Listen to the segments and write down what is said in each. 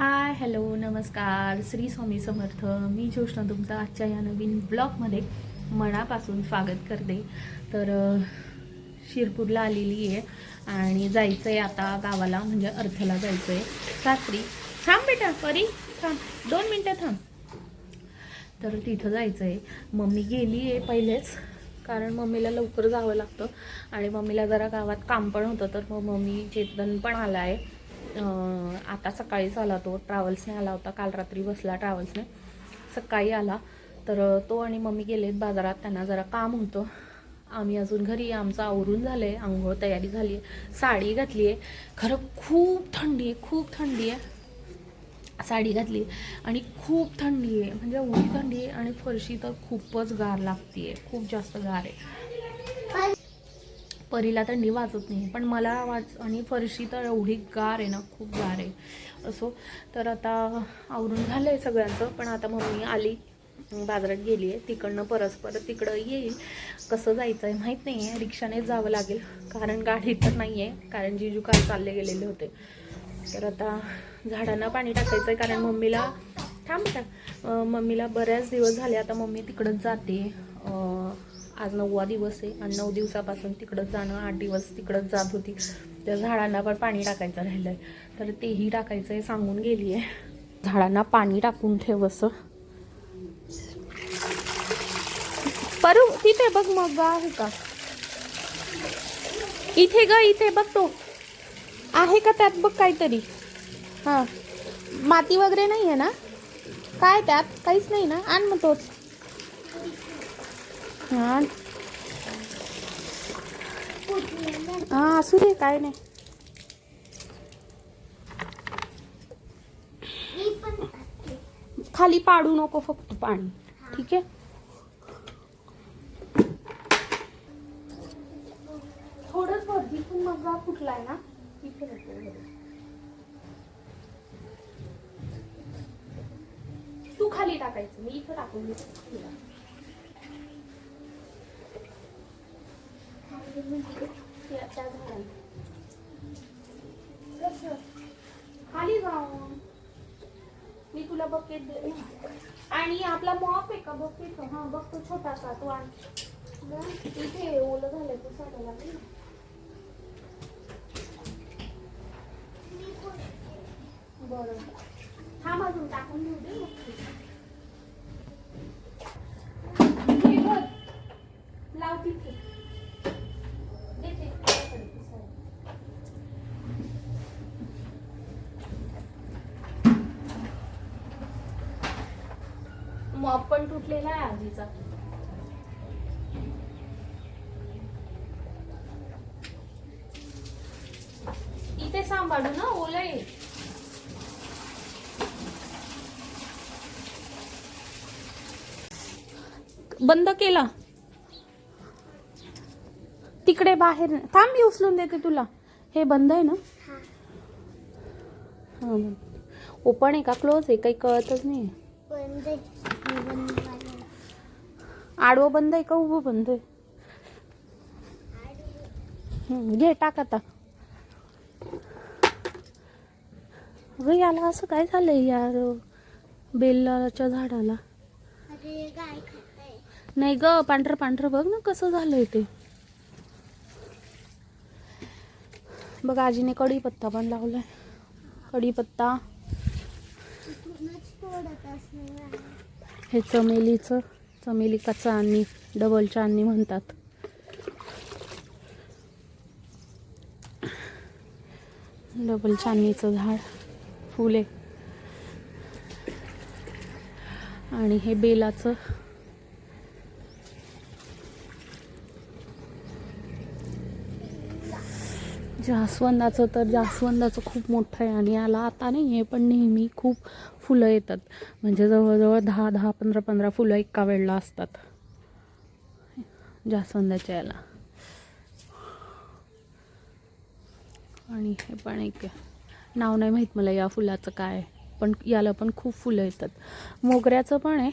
Hi hello नमस्कार. श्री स्वामी समर्थ. मी ज्योष्णा तुमचं आजच्या या नवीन ब्लॉगमध्ये मनापासून स्वागत करते. तर शिरपूरला आलेली आहे आणि जायचं आहे आता गावाला म्हणजे अर्थला जायचं आहे रात्री थांब बेटा परी थांब. दोन मिनटं थांब. तर तिथं जायचं आहे मम्मी गेली आहे पहिलेच कारण मम्मीला लवकर जावं लागतं. आणि मम्मीला जरा गावात काम पण होतं तर मग मम्मी चेतन पण आला आहे आता सकाळीच आला तो. ट्रॅव्हल्सने आला होता. काल रात्री बसला ट्रॅव्हल्सने सकाळी आला. तर तो आणि मम्मी गेलेत बाजारात. त्यांना जरा काम होतं. आम्ही अजून घरी आमचं आवरून झालं आहे आंघोळ तयारी झाली आहे. साडी घातली आहे. खरं खूप थंडी आहे. खूप थंडी आहे. साडी घातली आणि खूप थंडी आहे. म्हणजे एवढी थंडी आहे आणि फरशी तर खूपच गार लागते आहे खूप जास्त गार आहे. परीला थंडी वाचत नाही पण मला वाच आणि फरशी तर एवढी गार आहे ना खूप गार आहे. असो तर आता आवरून झालं आहे सगळ्यांचं पण आता मम्मी आली बाजारात गेली आहे तिकडनं परस्पर तिकडं येईल. कसं जायचं आहे माहीत नाही आहे रिक्षानेच जावं लागेल कारण गाडी तर नाही आहे कारण जिजू काल चालले गेलेले होते. तर आता झाडांना पाणी टाकायचं आहे कारण मम्मीला थांब मम्मीला बऱ्याच दिवस झाले आता मम्मी तिकडंच जाते. आज नववा दिवस आहे आणि नऊ दिवसापासून तिकडंच जाणं आठ दिवस तिकडंच जात होती. त्या झाडांना पण पाणी टाकायचं राहिलं आहे तर तेही टाकायचं आहे सांगून गेली आहे झाडांना पाणी टाकून ठेव असं. परू तिथे बघ मग आहे का? इथे ग इथे बघ तो. आहे का त्यात? बघ काहीतरी. हां. माती वगैरे नाही आहे ना? काय त्यात? काहीच नाही ना? आण मग तोच. हां हां असू दे काय नाही. खाली पाडू नको फक्त पाणी ठीक आहे? थोडंच वरती पण मग जा फुटलाय ना. इथे तू खाली टाकायचं मी इथं टाकून देते तुला. त्या- त्या झाडाला. कसं? खाली जाऊन मी तुला बकेट दे आणि आपला मॉप आहे का? बकेट हा बघ तो छोटासा तो आण. इथे ओलं झालं तो साधायला लागेल बरं. थांब अजून टाकून घेऊ दे मग. हे बघ. लाव तिथे देते तुझ्याकडे पुसायला. मॉप पण तुटलेला आहे आजीचा. इथे सांभाळू ना ओलं आहे. बंद केला. तिकडे बाहेर थांब मी उचलून देते तुला. हे बंद आहे ना? हा. ओपन आहे का? क्लोज आहे? काही कळतच नाही. आडवं बंद आहे का? उभं बंद आहे. घे टाक आता. अगं याला असं काय झालंय यार? बेलाच्या झाडाला. नाही ग पांढरं पांढरं बघ ना कसं झालंय ते. बघ आजीने कढीपत्ता पण लावलाय. कढीपत्ता. हे चमेलीचं चमेली का चांदणी डबल चांदणी म्हणतात. डबल चांदणीचं झाड फुले. आणि हे बेलाचं म्हणजे जास्वंदाचं तर जास्वंदाचं खूप मोठं आहे आणि याला आता नाही आहे पण नेहमी खूप फुलं येतात. म्हणजे जवळजवळ दहा दहा पंधरा पंधरा फुलं एका वेळेला असतात. जास्वंदाच्या याला. आणि हे पण एक नाव नाही माहीत मला या फुलाचं काय पण याला पण खूप फुलं येतात. मोगऱ्याचं पण आहे.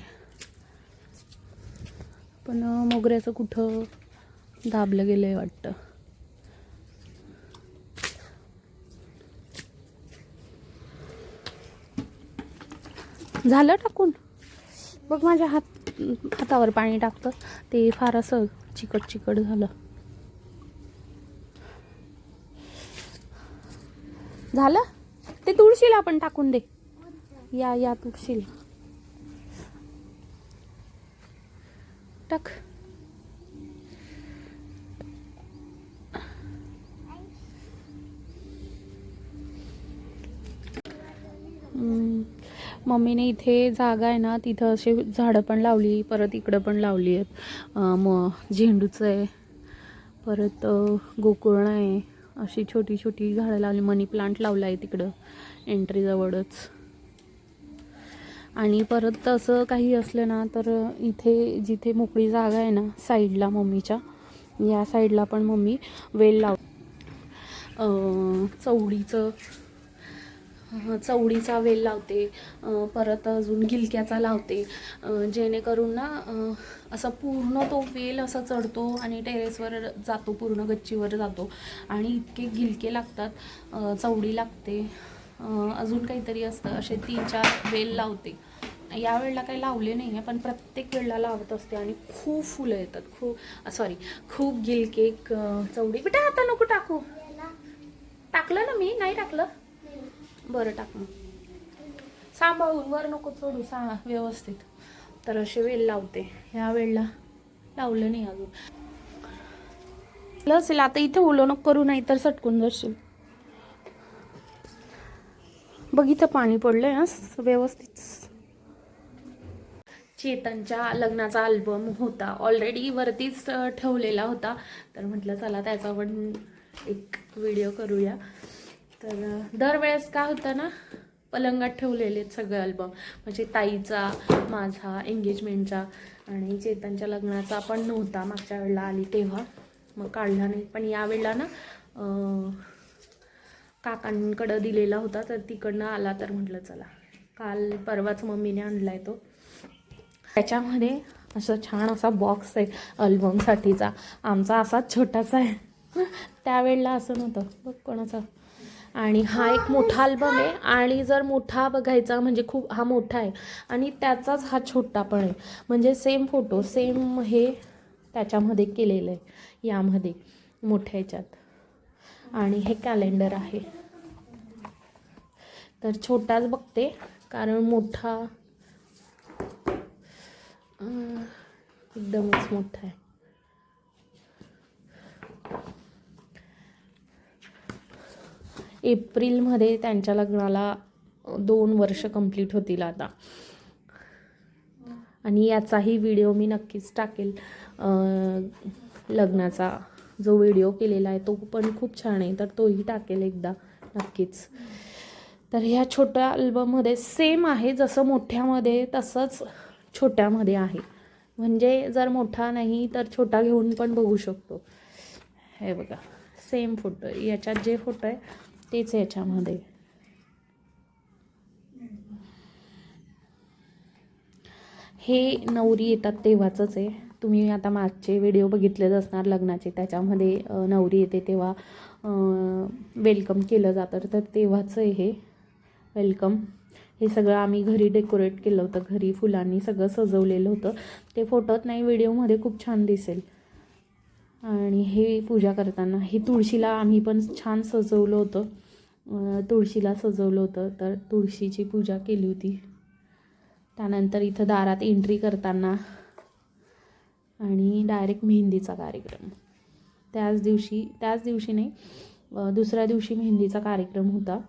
पण मोगऱ्याचं कुठं दाबलं गेलं आहे वाटतं. झालं टाकून. बघ माझ्या हात हातावर पाणी टाकतं ते फार असं चिकट चिकट झालं. झालं? ते तुळशीला आपण टाकून दे. या या तुळशीला. टाक. मम्मीने इथे जागा आहे ना तिथं असे झाडं पण लावली परत इकडं पण लावली आहेत. मग झेंडूचं आहे. परत गोकुळणं आहे. अशी छोटी छोटी झाडं लावली. मनी प्लांट लावला आहे तिकडं एंट्रीजवळच आणि परत तसं काही असलं ना तर इथे जिथे मोकळी जागा आहे ना साईडला मम्मीच्या या साईडला पण मम्मी वेल लाव चवळीचं चवडीचं चवडीचा वेल लावते परत अजून गिलक्याचा लावते. जेणेकरून ना असा पूर्ण तो वेल असा चढतो आणि टेरेसवर जातो पूर्ण गच्चीवर जातो. आणि इतके गिलके लागतात चवडी लागते. अजून काहीतरी असतं असे तीन चार वेल लावते. या वेळेला काही लावले नाही आहे पण प्रत्येक वेळेला लावत असते आणि खूप फुलं येतात. खूप सॉरी खूप गिलके चवडी बेटा आता नको टाकू. टाकलं ना मी? नाही टाकलं? बरं टाक मग. सांभाळून वर नको चढू सा व्यवस्थित. तर असे वेल लावते. ह्या वेळेला लावलं नाही अजून. असेल आता इथे ओलं नको करू नाही तर सटकून जाशील. बघ इथं पाणी पडलंय हा व्यवस्थित. चेतनच्या लग्नाचा अल्बम होता. ऑलरेडी वरतीच ठेवलेला होता. तर म्हटलं चला त्याचा पण एक व्हिडिओ करूया. तर दरवेळेस काय होतं ना पलंगात ठेवलेले आहेत सगळे अल्बम म्हणजे ताईचा माझा एंगेजमेंटचा आणि चेतनच्या लग्नाचा पण नव्हता मागच्या वेळेला आली तेव्हा. मग काढला नाही. पण यावेळेला ना काकांकडं दिलेला होता तर तिकडनं आला तर म्हटलं चला. काल परवाच मम्मीने आणला आहे तो. त्याच्यामध्ये असं छान असा बॉक्स आहे अल्बमसाठीचा आमचा असा छोटासा आहे. त्यावेळेला असं नव्हतं. बघ कोणाचा आणि हा एक मोठा अल्बम आहे. आणि जर मोठा बघायचा म्हणजे खूप हा मोठा आहे. आणि त्याचाच हा छोटा पण आहे. म्हणजे सेम फोटो सेम हे त्याच्यामध्ये केलेलं आहे. यामध्ये मोठ्या ह्याच्यात. आणि हे कॅलेंडर आहे. तर छोटाच बघते कारण मोठा एकदमच मोठा आहे. एप्रिलमध्ये त्यांच्या लग्नाला दोन वर्ष कंप्लीट होतील आता. आणि याचाही व्हिडिओ मी नक्कीच टाकेल. लग्नाचा जो व्हिडिओ केलेला आहे तो पण खूप छान आहे तर तोही टाकेल एकदा नक्कीच. तर ह्या छोट्या अल्बममध्ये सेम आहे जसं मोठ्यामध्ये तसंच छोट्यामध्ये आहे. म्हणजे जर मोठा नाही तर छोटा घेऊन पण बघू शकतो. हे बघा सेम फोटो याच्यात जे फोटो आहे तेच याच्यामध्ये. हे नवरी येतात तेव्हाचंच आहे. तुम्ही आता मागचे व्हिडिओ बघितलेच असणार लग्नाचे. त्याच्यामध्ये नवरी येते तेव्हा वेलकम केलं जातं. तर तेव्हाचं आहे हे. वेलकम हे सगळं आम्ही घरी डेकोरेट केलं होतं. घरी फुलांनी सगळं सजवलेलं होतं. ते फोटोत नाही व्हिडिओमध्ये खूप छान दिसेल. आणि हे पूजा करताना हे तुळशीला आम्ही पण छान सजवलं होतं. तुळशीला सजवलं होतं तर तुळशीची पूजा केली होती. त्यानंतर इथं दारात एंट्री करताना आणि डायरेक्ट मेहंदीचा कार्यक्रम. त्याच दिवशी त्याच दिवशी नाही दुसऱ्या दिवशी मेहंदीचा कार्यक्रम होता.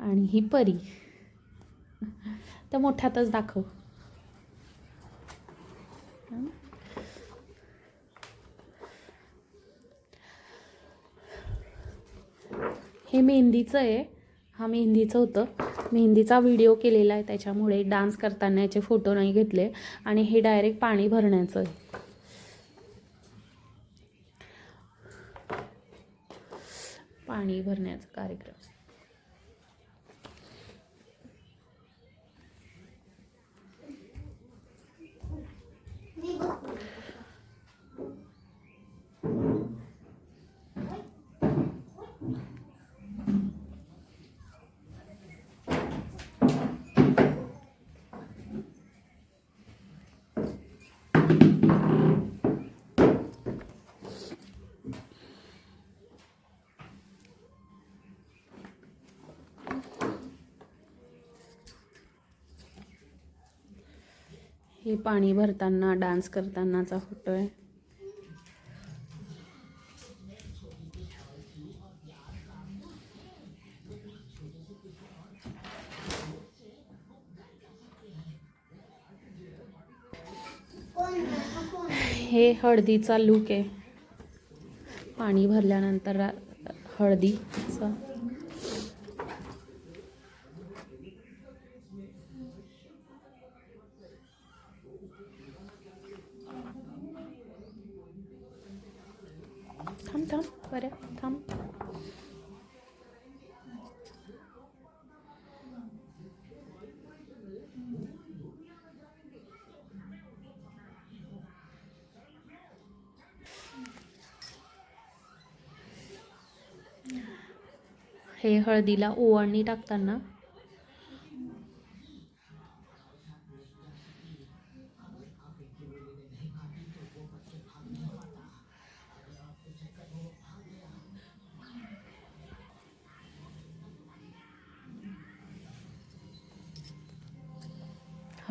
आणि ही परी. तर मोठ्यातच दाखव. हं? हे मेहंदीचं आहे. हा मेहंदीचं होतं. मेहंदीचा व्हिडिओ केलेला आहे त्याच्यामुळे डान्स करताना याचे फोटो नाही घेतले आणि हे डायरेक्ट पाणी भरण्याचं आहे. पाणी भरण्याचा कार्यक्रम. हे पाणी भरताना डान्स करतानाचा फोटो आहे. हे हळदीचा लूक आहे. पाणी भरल्यानंतर हळदीचा. थांब थांब बरं थांब. हे हळदीला ओवाळणी टाकताना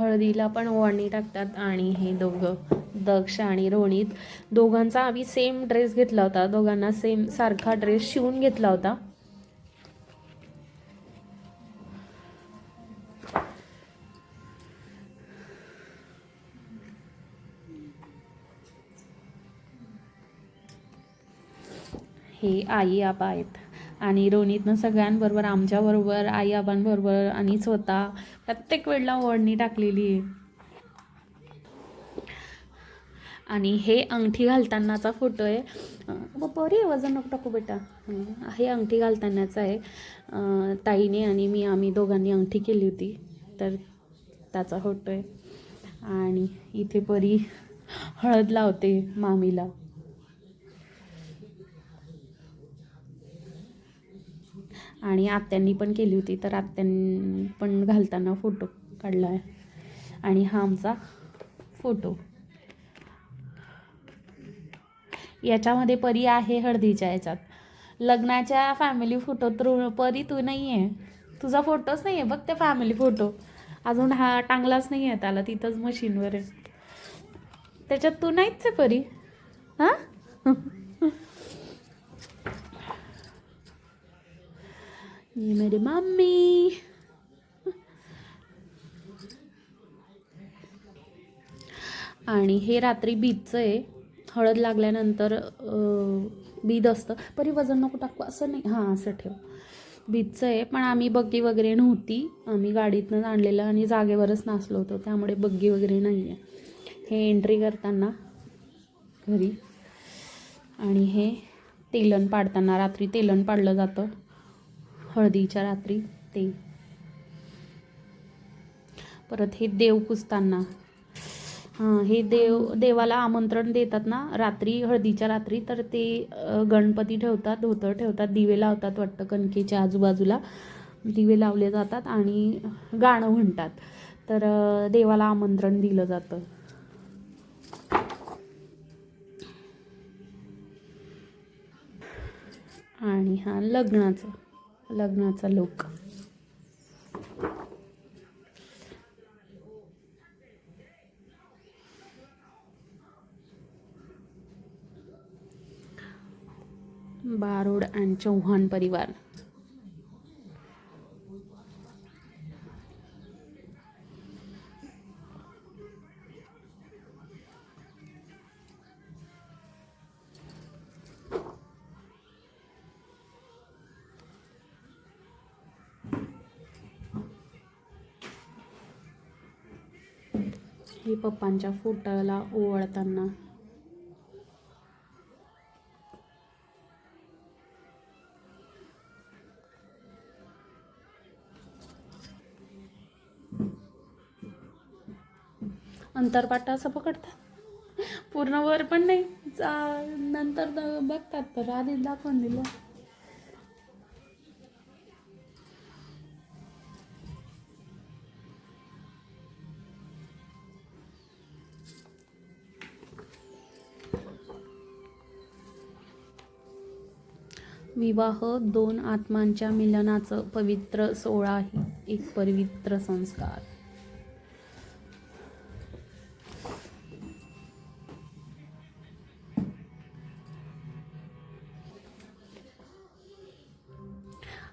हळदीला पण ओवाळणी टाकतात आणि हे दोघं दक्ष आणि रोणित दोघांचा आम्ही सेम ड्रेस घेतला होता. दोघांना सेम सारखा ड्रेस शिवून घेतला होता. हे आई आबा आहेत. आणि रोनितनं सगळ्यांबरोबर आमच्याबरोबर आई आबांबरोबर आणि स्वतः प्रत्येक वेळेला ओढणी टाकलेली आहे. आणि हे अंगठी घालतानाचा फोटो आहे. अं, बरे वजन नको टाकू बेटा. हे अंगठी घालतानाचा आहे. ताईने आणि मी आम्ही दोघांनी अंगठी केली होती. तर त्याचा फोटो आहे. आणि इथे परी हळद लावते मामीला. आणि आत्यांनी पण केली होती तर आत्यां पण घालताना फोटो काढला आहे. आणि हा आमचा फोटो. याच्यामध्ये परी आहे हळदीच्या याच्यात. लग्नाच्या फॅमिली फोटो तर परी तू नाही आहे तुझा फोटोच नाही आहे बघ ते फॅमिली फोटो अजून हा टांगलाच नाही आहे त्याला तिथंच मशीनवर आहे. त्याच्यात तू नाहीच आहे परी. हां? ये मेरी मम्मी आणि हे रात्री बीजचं आहे. हळद लागल्यानंतर बीज बीद असतं. परी वजन नको टाकू असं नाही. हां असं ठेव. बीजचं आहे पण आम्ही बग्गी वगैरे नव्हती. आम्ही गाडीतनं आणलेलं आणि जागेवरच नाचलो होतो. त्यामुळे बग्गी वगैरे नाही आहे हे एंट्री करताना घरी. आणि हे तेलन पाडताना रात्री तेलन पाडलं जातं. हळदीच्या रात्री ते. परत हे देव पुजताना हां हे देव देवाला आमंत्रण देतात ना रात्री हळदीच्या रात्री तर ते गणपती ठेवतात धोतर ठेवतात दिवे लावतात वाटतं कणकेच्या आजूबाजूला. दिवे लावले जातात आणि गाणं म्हणतात. तर देवाला आमंत्रण दिलं जातं. आणि हा लग्नाचं. लग्नाचा लुक बारोड अँड चौहान परिवार. हे पप्पांच्या फोटाला ओवाळताना. अंतरपाटा असं पकडतात. पूर्ण वर पण नाही जा- नंतर द- बघतात तर आधीच दाखवून दिलं. विवाह दोन आत्मांच्या मिलनाचं पवित्र सोहळा आहे एक पवित्र संस्कार.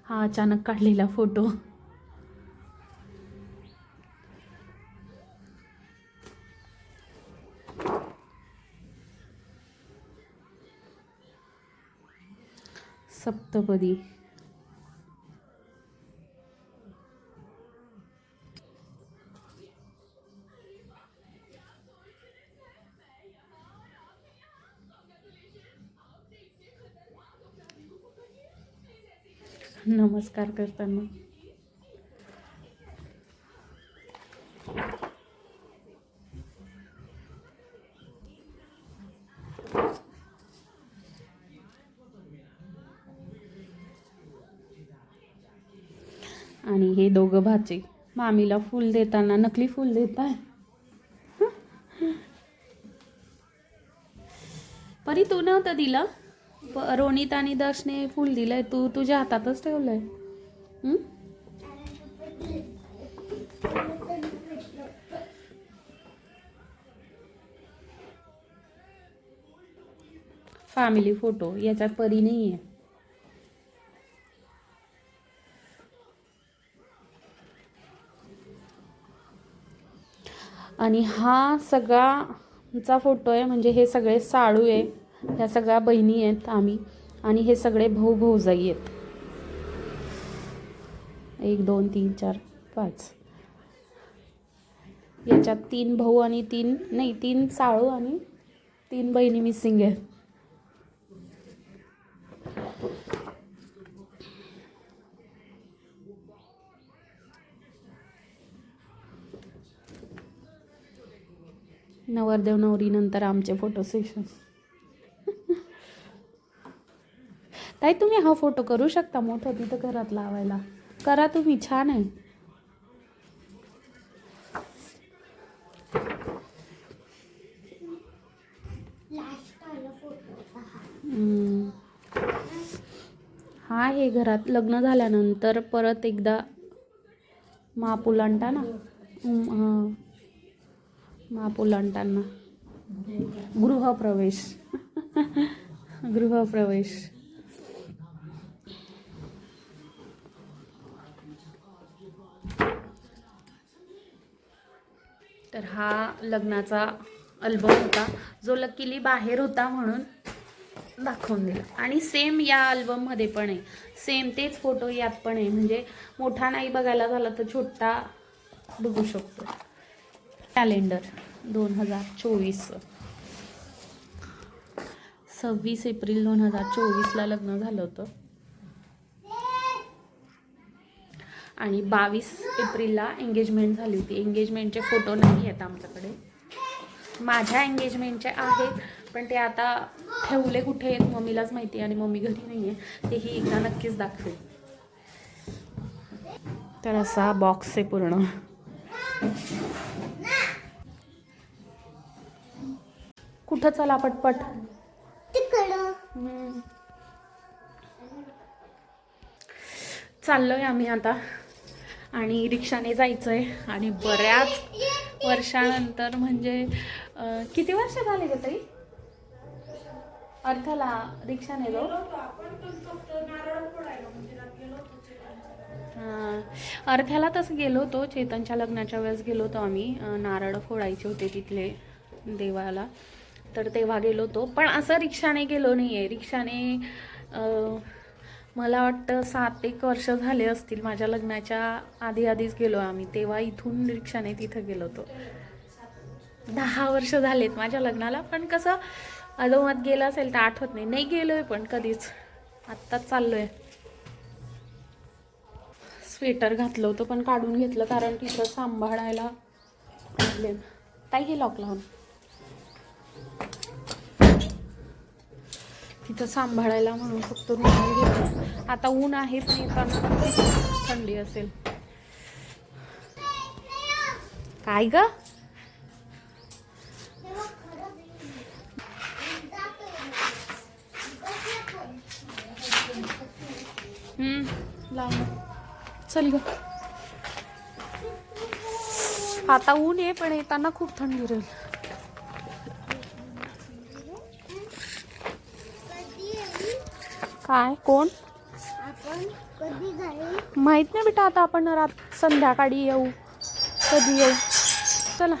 हा अचानक काढलेला फोटो. सप्तपदी नमस्कार करताना आणि हे दोघं भाचे. मामीला फूल देताना नकली फूल देत आहे परी तू नव्हतं दिलं? प- रोनित आणि दर्शने फूल दिलंय. तू तुझ्या हातातच ठेवलंय. फॅमिली फोटो याच्यात परी नाही आहे आणि हा सगळाचा फोटो आहे म्हणजे हे सगळे साळू आहे ह्या सगळ्या बहिणी आहेत आम्ही आणि हे सगळे भाऊ भाऊजाई आहेत. एक दोन तीन चार पाच. याच्यात तीन भाऊ आणि तीन नाही तीन साळू आणि तीन बहिणी मिसिंग आहेत. नवरदेव नवरीनंतर आमचे फोटो सेशन ताई तुम्ही हा फोटो करू शकता मोठं तिथं घरात लावायला. करा तुम्ही छान आहे. हा आहे घरात लग्न झाल्यानंतर परत एकदा महापुलांटा ना. हम्म, हा. महापुलांटांना गृहप्रवेश. गृहप्रवेश. तर हा लग्नाचा अल्बम होता. जो लकीली बाहेर होता म्हणून दाखवून दिला. आणि सेम या अल्बममध्ये पण आहे. सेम तेच फोटो यात पण आहे. म्हणजे मोठा नाही बघायला झाला तर छोटा बघू शकतो. कॅलेंडर दोन हजार चोवीस. सव्वीस एप्रिल दोन हजार चोवीसला लग्न झालं होतं. आणि बावीस एप्रिलला एंगेजमेंट झाली होती. एंगेजमेंटचे फोटो नाही आहेत आमच्याकडे. माझ्या एंगेजमेंटचे आहेत पण ते आता ठेवले कुठे आहेत मम्मीलाच माहिती आहे आणि मम्मी घरी नाही आहे. तेही एकदा नक्कीच दाखवेल. तर असा बॉक्स आहे पूर्ण. कुठं चला पटपट. चाललोय आम्ही आता. आणि रिक्षाने जायचं आहे आणि बऱ्याच वर्षानंतर म्हणजे किती वर्ष झाले ग ताई? अर्थाला रिक्षाने जाऊ? हां. अर्थ्याला तसं गेलो होतो. चेतनच्या लग्नाच्या वेळेस गेलो होतो आम्ही. नारळ फोडायचे होते तिथले देवाला. तर तेव्हा गेलो होतो. पण असं रिक्षाने गेलो नाही आहे रिक्षाने मला वाटतं सात एक वर्ष झाले असतील माझ्या लग्नाच्या आधी आधीच गेलो आम्ही. तेव्हा इथून रिक्षाने तिथं गेलो होतो. दहा वर्ष झालेत माझ्या लग्नाला पण कसं अधोमत गेलं असेल तर आठवत नाही. नाही आहे पण कधीच. आत्ताच चाललो आहे स्वेटर घातलं होतं पण काढून घेतलं कारण तिथं सांभाळायला प्रॉब्लेम काय लॉक लावून. तिथं सांभाळायला म्हणून फक्त रुमाल घेतला आता ऊन आहे पण येताना थंडी असेल. काय ग? लाव चल ग. आता ऊन आहे पण येताना खूप थंडी राहील. काय? कोण? माहीत नाही बेटा आता आपण रात संध्याकाळी येऊ. कधी येऊ? चला.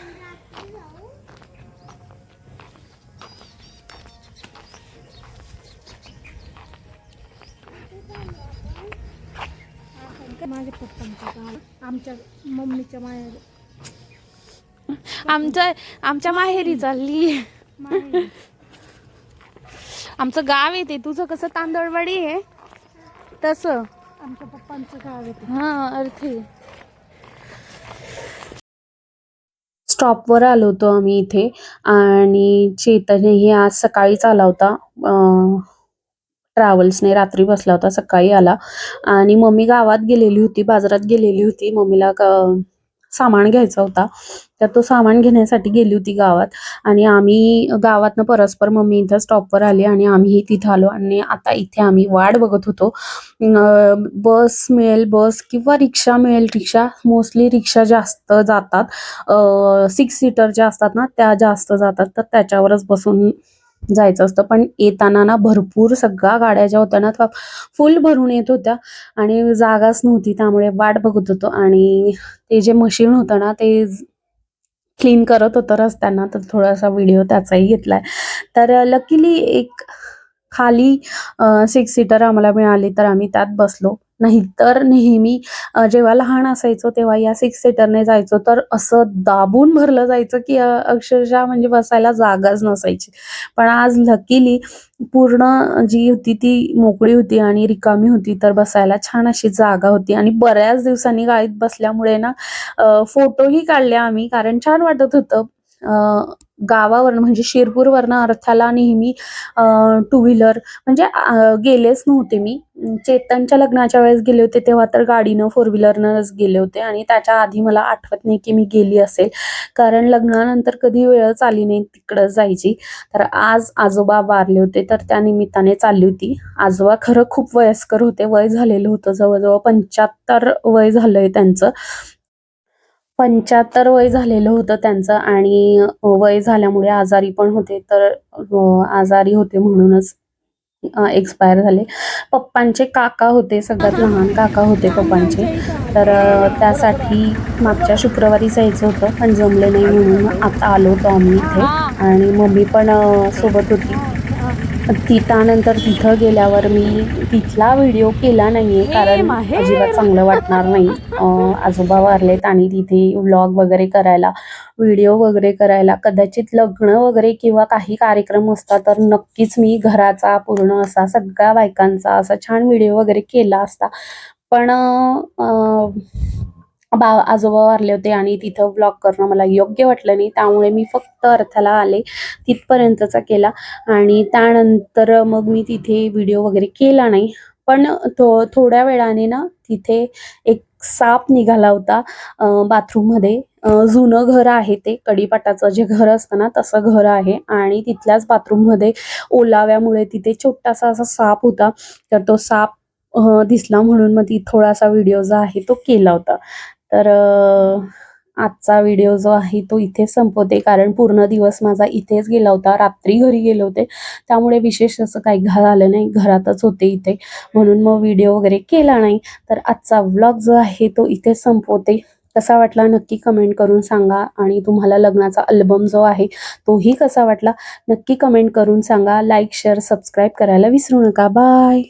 माझ्या पप्पांच्या गाव आमच्या मम्मीच्या माहेर. आमच्या आमच्या माहेरी चालली. माहेर. आमचं गाव येते तुझं कसं तांदळवाडी आहे? तसं. आमच्या पप्पांचं गाव येते हा अर्थे. स्टॉपवर आलो होतो आम्ही इथे. आणि चेतनही आज सकाळीच आला होता. ट्रॅव्हल्सने रात्री बसला होता सकाळी आला. आणि मम्मी गावात गेलेली होती बाजारात गेलेली होती. मम्मीला क- सामान घ्यायचा होता. तर तो सामान घेण्यासाठी गेली होती गावात. आणि आम्ही गावातनं परस्पर मम्मी इथं स्टॉपवर आली आणि आम्ही तिथं आलो. आणि आता इथे आम्ही वाट बघत होतो. बस मिळेल बस किंवा रिक्षा मिळेल. रिक्षा मोस्टली रिक्षा जास्त जातात. सिक्स सीटर ज्या असतात ना त्या जास्त जातात. तर त्याच्यावरच बसून जायचं असतं. पण येताना ना भरपूर सगळ्या गाड्या ज्या होत्या ना त्या फुल भरून येत होत्या. आणि जागाच नव्हती त्यामुळे वाट बघत होतो. आणि ते जे मशीन होतं ना ते क्लीन करत होतं रस्त्यांना. तर थोडासा व्हिडिओ त्याचाही घेतलाय. तर लकीली एक खाली सिक्स सीटर आम्हाला मिळाली. तर आम्ही त्यात बसलो. नाहीतर नेहमी जेव्हा लहान असायचो तेव्हा या सिक्स सीटरने जायचो तर असं दाबून भरलं जायचं की अक्षरशः म्हणजे बसायला जागाच नसायची. पण आज लकीली पूर्ण जी होती ती मोकळी होती आणि रिकामी होती तर बसायला छान अशी जागा होती. आणि बऱ्याच दिवसांनी गाडीत बसल्यामुळे ना फोटोही काढले आम्ही कारण छान वाटत होतं. गावावरनं म्हणजे शिरपूरवरनं अर्थाला नेहमी टू व्हीलर म्हणजे गेलेच नव्हते मी. चेतनच्या लग्नाच्या वेळेस गेले होते तेव्हा तर गाडीनं फोर व्हीलरनंच गेले होते. आणि त्याच्या आधी मला आठवत नाही की मी गेली असेल. कारण लग्नानंतर कधी वेळच आली नाही तिकडं जायची. तर आज आजोबा वारले होते तर त्या निमित्ताने चालली होती. आजोबा खरं खूप वयस्कर होते वय झालेलं होतं जवळजवळ पंच्याहत्तर वय झालंय त्यांचं. पंच्याहत्तर वय झालेलं होतं त्यांचं आणि वय झाल्यामुळे आजारी पण होते. तर आजारी होते म्हणूनच एक्सपायर झाले. पप्पांचे काका होते सगळ्यात लहान काका होते पप्पांचे. तर त्यासाठी मागच्या शुक्रवारी जायचं होतं पण जमले नाही म्हणून आता आलो होतो आम्ही इथे. आणि मम्मी पण सोबत होती. ती त्यानंतर तिथं गेल्यावर मी तिथला व्हिडिओ केला नाहीये कारण अजिबात चांगलं वाटणार नाही. आजोबा वारलेत आणि तिथे व्लॉग वगैरे करायला व्हिडिओ वगैरे करायला कदाचित लग्न वगैरे किंवा काही कार्यक्रम असता तर नक्कीच मी घराचा पूर्ण असा सगळ्या बायकांचा असा छान व्हिडिओ वगैरे केला असता. पण बा आजोबा वारले होते आणि तिथं व्लॉग करणं मला योग्य वाटलं नाही. त्यामुळे मी फक्त अर्थाला आले. तिथपर्यंतचा केला. आणि त्यानंतर मग मी तिथे व्हिडिओ वगैरे केला नाही. पण थो थोड्या वेळाने ना तिथे एक साप निघाला होता बाथरूममध्ये. जुनं घर आहे ते. कडीपाटाचं जे घर असतं ना तसं घर आहे. आणि तिथल्याच बाथरूममध्ये ओलाव्यामुळे तिथे छोटासा असा साप होता. तर तो साप दिसला म्हणून मग ती थोडासा व्हिडिओ जो आहे तो केला होता. तर आजचा व्हिडिओ जो आहे तो इथेच संपवते. कारण पूर्ण दिवस माझा इथेच गेला होता. रात्री घरी गेले होते. त्यामुळे विशेष असं काही घा झालं नाही. घरातच होते इथे. म्हणून मग व्हिडिओ वगैरे केला नाही. तर आजचा व्लॉग जो आहे तो इथेच संपवते. कसा वाटला नक्की कमेंट करून सांगा. आणि तुम्हाला लग्नाचा अल्बम जो आहे तोही कसा वाटला नक्की कमेंट करून सांगा. लाईक शेअर सबस्क्राईब करायला विसरू नका. बाय!